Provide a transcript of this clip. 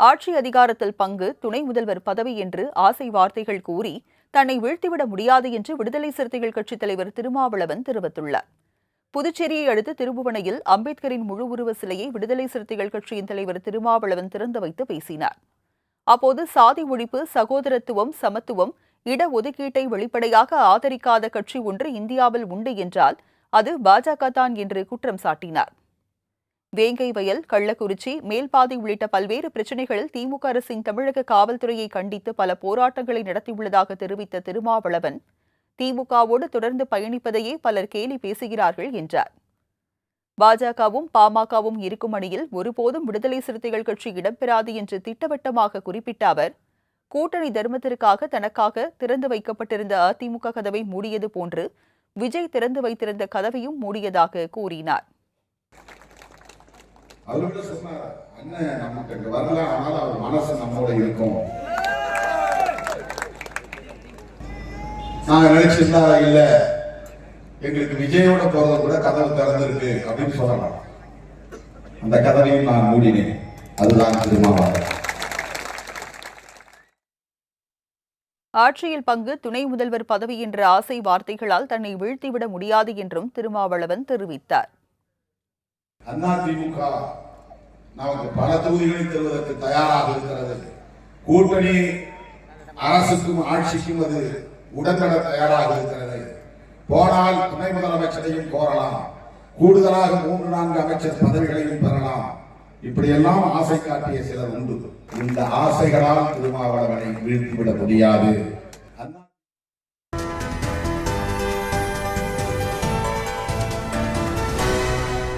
ஆட்சி அதிகாரத்தில் பங்கு துணை முதல்வர் பதவி என்று ஆசை வார்த்தைகள் கூறி தன்னை வீழ்த்திவிட முடியாது என்று விடுதலை சிறுத்தைகள் கட்சித் தலைவர் திருமாவளவன் தெரிவித்துள்ளார். புதுச்சேரியை அடுத்து திருபுவனையில் அம்பேத்கரின் முழு உருவ சிலையை விடுதலை சிறுத்தைகள் கட்சியின் தலைவர் திருமாவளவன் திறந்து வைத்து பேசினார். அப்போது சாதி ஒழிப்பு சகோதரத்துவம் சமத்துவம் இடஒதுக்கீட்டை வெளிப்படையாக ஆதரிக்காத கட்சி ஒன்று இந்தியாவில் உண்டு என்றால் அது பாஜக தான் என்று குற்றம் சாட்டினார். வேங்கை வயல் கள்ளக்குறிச்சி மேல்பாதை உள்ளிட்ட பல்வேறு பிரச்சினைகளில் திமுக அரசின் தமிழக காவல்துறையை கண்டித்து பல போராட்டங்களை நடத்தியுள்ளதாக தெரிவித்த திருமாவளவன் திமுகவோடு தொடர்ந்து பயணிப்பதையே பலர் கேலி பேசுகிறார்கள் என்றார். பாஜகவும் பாமகவும் இருக்கும் அணியில் ஒருபோதும் விடுதலை சிறுத்தைகள் கட்சி இடம்பெறாது என்று திட்டவட்டமாக குறிப்பிட்ட அவர் கூட்டணி தர்மத்திற்காக தனக்காக திறந்து வைக்கப்பட்டிருந்த அதிமுக கதவை மூடியது போன்று விஜய் திறந்து வைத்திருந்த கதவையும் மூடியதாக கூறினார். அவர் கூட சொன்னார் அண்ணன் நமக்கு அங்க வரல ஆனால் அவர் மனசு நம்மோட இருக்கும். நாங்க நினைச்சிருந்தா இல்ல எங்களுக்கு விஜயோட போறது கூட கதவு திறந்திருக்கு அப்படின்னு சொல்லலாம். அந்த கதவையும் நான் மூடினேன். அதுதான் திருமாவளவன். ஆட்சியில் பங்கு துணை முதல்வர் பதவி என்ற ஆசை வார்த்தைகளால் தன்னை வீழ்த்திவிட முடியாது என்றும் திருமாவளவன் தெரிவித்தார். அதிமுக நமக்கு பல தொகுதிகளை தருவதற்கு தயாராக இருக்கிறது. கூட்டணி அரசுக்கும் ஆட்சிக்கும் அது உடன்பட தயாராக இருக்கிறது. போனால் துணை முதலமைச்சரையும் கோரலாம். கூடுதலாக மூன்று நான்கு அமைச்சர் பதவிகளையும் பெறலாம். இப்படியெல்லாம் ஆசை காட்டிய சிலர் உண்டு. இந்த ஆசைகளால் திருமாவளவனை வீழ்த்திவிட முடியாது.